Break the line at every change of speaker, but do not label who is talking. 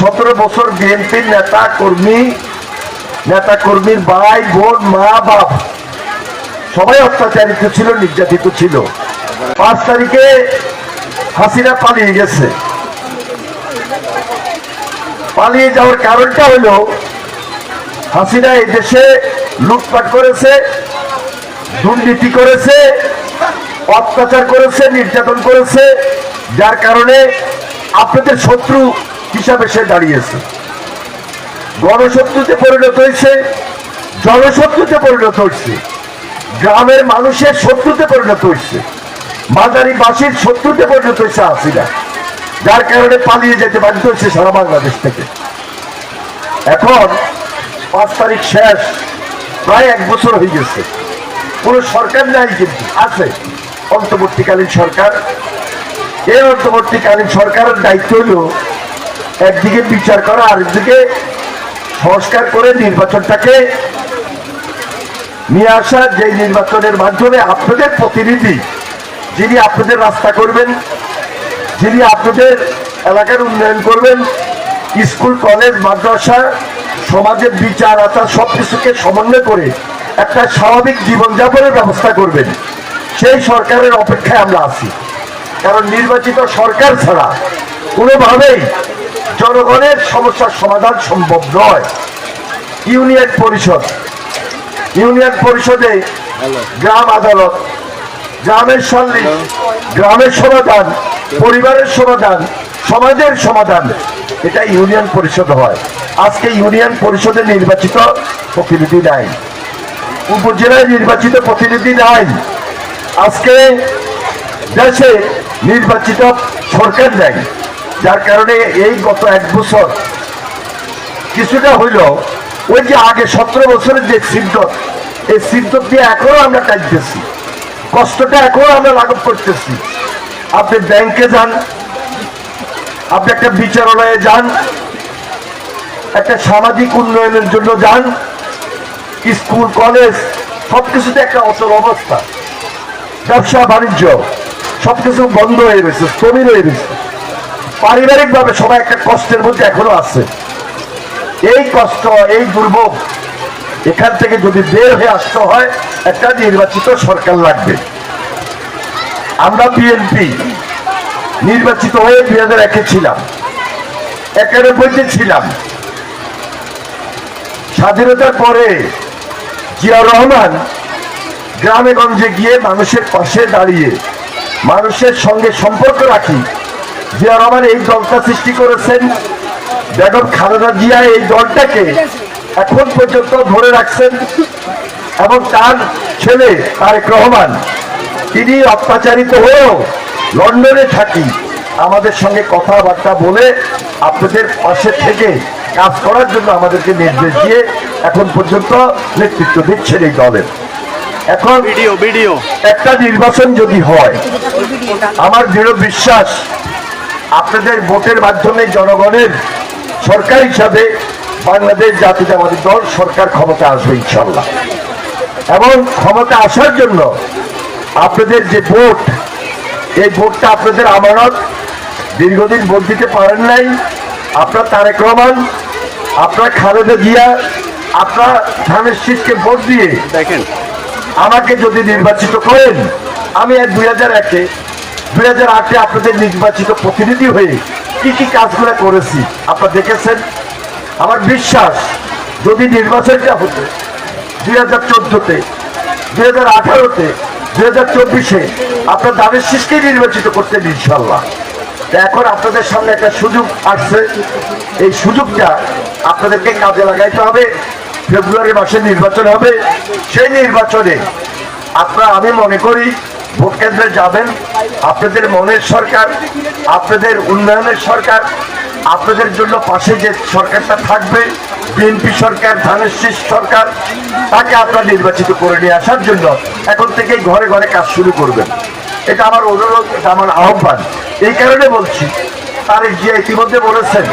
সতেরো বছর বিএনপির নেতা কর্মী, নেতা কর্মীর ভাই, বোন, মা, বাপ, সবাই অত্যাচারিত ছিল, নির্যাতিত ছিল। পাঁচ তারিখে হাসিনা পালিয়ে গেছে। পালিয়ে যাওয়ার কারণটা হলো, হাসিনা এই দেশে লুটপাট করেছে, দুর্নীতি করেছে, অত্যাচার করেছে, নির্যাতন করেছে, যার কারণে আপনাদের শত্রু হিসাবে সে দাঁড়িয়েছে। গণশত্রুতে পরিণত হয়েছে, জনশত্রুতে পরিণত হয়েছে, গ্রামের মানুষের শত্রুতে পরিণত হয়েছে মাদারি বাসীর শত্রুতে পরিণত হয়েছে হাসিনা, যার কারণে পালিয়ে যেতে বাধ্য হয়েছে সারা বাংলাদেশ থেকে। এখন পাঁচ তারিখ শেষ, প্রায় এক বছর হয়ে গেছে। কোনো সরকার নাই কিন্তু, আছে অন্তর্বর্তীকালীন সরকার। এই অন্তর্বর্তীকালীন সরকারের দায়িত্ব হলো একদিকে বিচার করা, আরেকদিকে সংস্কার করে নির্বাচনটাকে নিয়ে আসা যে নির্বাচনের মাধ্যমে আপনাদের প্রতিনিধি যিনি আপনাদের রাস্তা করবেন, যিনি আপনাদের এলাকার উন্নয়ন করবেন, স্কুল, কলেজ, মাদ্রাসা, সমাজের বিচার, আচার সব কিছুকে সমন্বয় করে একটা স্বাভাবিক জীবনযাপনের ব্যবস্থা করবেন। সেই সরকারের অপেক্ষায় আমরা আছি। কারণ নির্বাচিত সরকার ছাড়া কোনোভাবেই জনগণের সমস্যার সমাধান সম্ভব নয়। ইউনিয়ন পরিষদ, ইউনিয়ন পরিষদে গ্রাম আদালত, গ্রামের সন্দেহ গ্রামের সমাধান, পরিবারের সমাধান, সমাজের সমাধান, এটা ইউনিয়ন পরিষদ হয়। আজকে ইউনিয়ন পরিষদে নির্বাচিত প্রতিনিধি নাই। উপজেলায় নির্বাচিত প্রতিনিধি নাই। আজকে দেশে নির্বাচিত সরকার নেই। যার কারণে এই গত এক বছর কিছুটা হইল ওই যে আগে সতেরো বছরের যে সিদ্ধত এই সিদ্ধত দিয়ে এখনও আমরা কাটতেছি কষ্টটা এখনও আমরা লাঘব করতেছি। আপনি ব্যাংকে যান, আপনি একটা বিচারালয়ে যান, একটা সামাজিক উন্নয়নের জন্য যান, স্কুল, কলেজ, সবকিছুতে একটা অচল অবস্থা। ব্যবসা, বাণিজ্য, সবকিছু বন্ধ হয়ে গেছে, স্থবির হয়ে গেছে। পারিবারিক ভাবে সবাই একটা কষ্টের মধ্যে এখনও আছে। এই কষ্ট, এই দুর্ভোগ এখান থেকে যদি বের হয়ে আসতে হয়, একটা নির্বাচিত সরকার লাগবে। আমরা বিএনপি নির্বাচিত হয়ে দুই হাজার একে ছিলাম, একানব্বইতে ছিলাম। স্বাধীনতার পরে জিয়াউর রহমান গ্রামে গঞ্জে গিয়ে মানুষের পাশে দাঁড়িয়ে, মানুষের সঙ্গে সম্পর্ক রাখি জিয়া রহমান এই দলটা সৃষ্টি করেছেন। বেগম খালেদা জিয়া এই দলটাকে এখন পর্যন্ত ধরে রাখছেন এবং তার ছেলে তারেক রহমান তিনি অত্যাচারিত হয়েও লন্ডনে থাকি। আমাদের সঙ্গে কথাবার্তা বলে আপনাদের পাশে থেকে কাজ করার জন্য আমাদেরকে নির্দেশ দিয়ে এখন পর্যন্ত নেতৃত্ব দিচ্ছেন এই দলের এখন
ভিডিও ভিডিও।
একটা নির্বাচন যদি হয় আমার দৃঢ় বিশ্বাস আপনাদের ভোটের মাধ্যমে জনগণের সরকার হিসাবে বাংলাদেশ জাতীয়তাবাদী দল সরকার ক্ষমতা আসবে ইনশাল্লাহ এবং ক্ষমতা আসার জন্য আপনাদের যে ভোট এই ভোটটা আপনাদের আমানত। দীর্ঘদিন ভোট দিতে পারেন নাই। আপনার তারেক রহমান আপনার খালেদা জিয়া আপনার ধানের শীষকে ভোট দিয়ে
দেখেন।
আমাকে যদি নির্বাচিত করেন আমি দুই হাজার একে দুই হাজার আটে আপনাদের নির্বাচিত প্রতিনিধি হয়ে কি কি কাজগুলো করেছি, আপনারা দেখেছেন? আমার বিশ্বাস, যদি নির্বাচনটা হতো, দুই হাজার চোদ্দতে, দুই হাজার আঠারোতে, দুই হাজার চব্বিশে, আপনার দানের শীষকেই নির্বাচিত করতেন ইনশাল্লাহ এখন আপনাদের সামনে একটা সুযোগ আসছে। এই সুযোগটা আপনাদেরকে কাজে লাগাইতে হবে। ফেব্রুয়ারি মাসে নির্বাচন হবে। সেই নির্বাচনে আপনারা, আমি মনে করি ভোট কেন্দ্রে যাবেন। আপনাদের মনের সরকার, আপনাদের উন্নয়নের সরকার, আপনাদের জন্য পাশে যে সরকারটা থাকবে, বিএনপি সরকার ধানের শীষ সরকার, তাকে আপনারা নির্বাচিত করে নিয়ে আসার জন্য এখন থেকেই ঘরে ঘরে কাজ শুরু করবেন। এটা আমার অনুরোধ, এটা আমার আহ্বান। এই কারণে বলছি, তারেক জিয়া ইতিমধ্যে বলেছেন